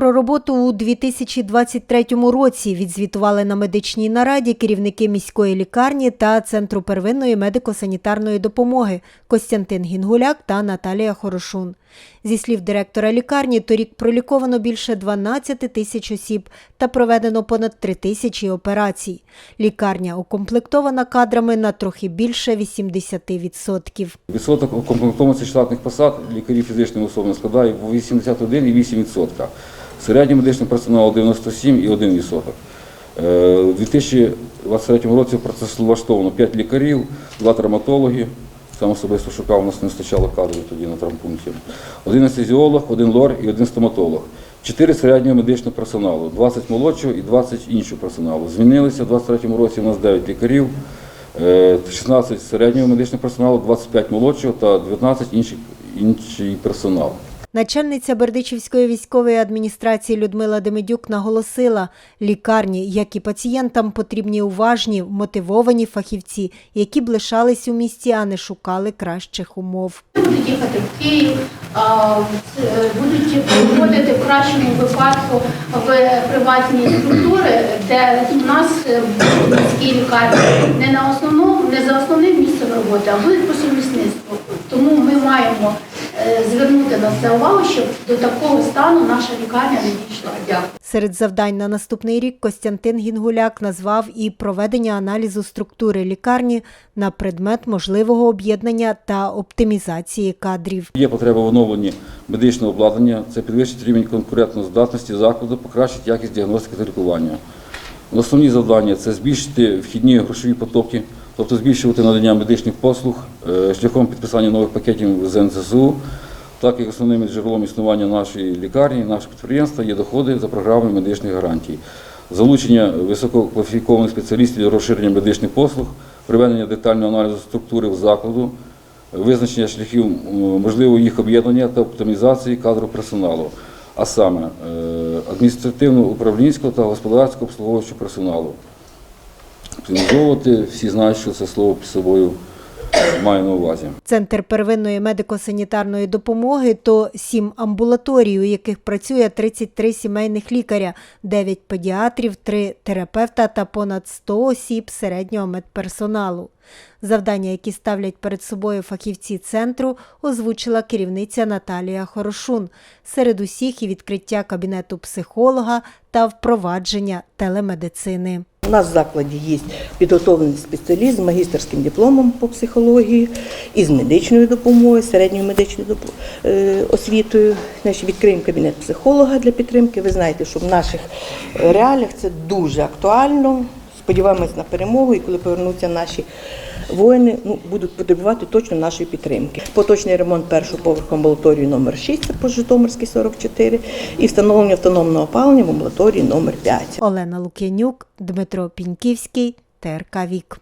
Про роботу у 2023 році відзвітували на медичній нараді керівники міської лікарні та Центру первинної медико-санітарної допомоги Костянтин Гінгуляк та Наталія Хорошун. Зі слів директора лікарні, торік проліковано більше 12 тисяч осіб та проведено понад 3 тисячі операцій. Лікарня укомплектована кадрами на трохи більше 80%. Відсоток укомплектованості штатних посад лікарів фізичної особи складає 81,8%. Середній медичний персонал 97,1%. Е, У 2023 році працевлаштовано 5 лікарів, 2 травматологи. Сам особисто шукав, у нас не вистачало кадрів тоді на травмпункті. Один анестезіолог, один лор і один стоматолог. 4 середнього медичного персоналу, 20 молодшого і 20 іншого персоналу. Змінилися у 2023 році у нас 9 лікарів, е, 16 середнього медичного персоналу, 25 молодшого та 19 інших, інший персонал. Начальниця Бердичівської військової адміністрації Людмила Демидюк наголосила, лікарні, як і пацієнтам, потрібні уважні, мотивовані фахівці, які б лишались у місті, а не шукали кращих умов. будуть їхати в Київ, будуть виходити в кращому випадку в приватні структури, де у нас в міській лікарні не на основному, не за основним місцем роботи, а будуть по сумісництву. Тому ми маємо звернути на це увагу, щоб до такого стану наша лікарня не дійшла. Дякую. Серед завдань на наступний рік Костянтин Гінгуляк назвав і проведення аналізу структури лікарні на предмет можливого об'єднання та оптимізації кадрів. Є потреба в оновленні медичного обладнання, це підвищить рівень конкурентноздатності закладу, покращить якість діагностики та лікування. Основні завдання це збільшити вхідні грошові потоки, тобто збільшувати надання медичних послуг е, шляхом підписання нових пакетів з НСЗУ, так як основним джерелом існування нашої лікарні, нашого підприємства є доходи за програмою медичних гарантій. Залучення висококваліфікованих спеціалістів для розширення медичних послуг, проведення детального аналізу структури закладу, визначення шляхів можливого їх об'єднання та оптимізації кадру персоналу, а саме е, адміністративно-управлінського та господарського обслуговуючого персоналу. Оптимізовувати, всі знають, що це слово під собою має на увазі. Центр первинної медико-санітарної допомоги то сім амбулаторій, у яких працює 33 сімейних лікаря, 9 педіатрів, 3 терапевта та понад 100 осіб середнього медперсоналу. Завдання, які ставлять перед собою фахівці центру, озвучила керівниця Наталія Хорошун. Серед усіх і відкриття кабінету психолога та впровадження телемедицини. У нас в закладі є підготовлений спеціаліст з магістерським дипломом по психології і з медичною допомогою, середньою медичною е, освітою. Значить, відкриємо кабінет психолога для підтримки. Ви знаєте, що в наших реаліях це дуже актуально. Сподіваємось на перемогу, і коли повернуться наші воїни, ну, будуть потребувати точно нашої підтримки. Поточний ремонт першого поверху амбулаторії номер 6, це по Житомирській 44, і встановлення автономного опалення в амбулаторії номер 5. Олена Лук'янюк, Дмитро Піньківський, ТРК Вік.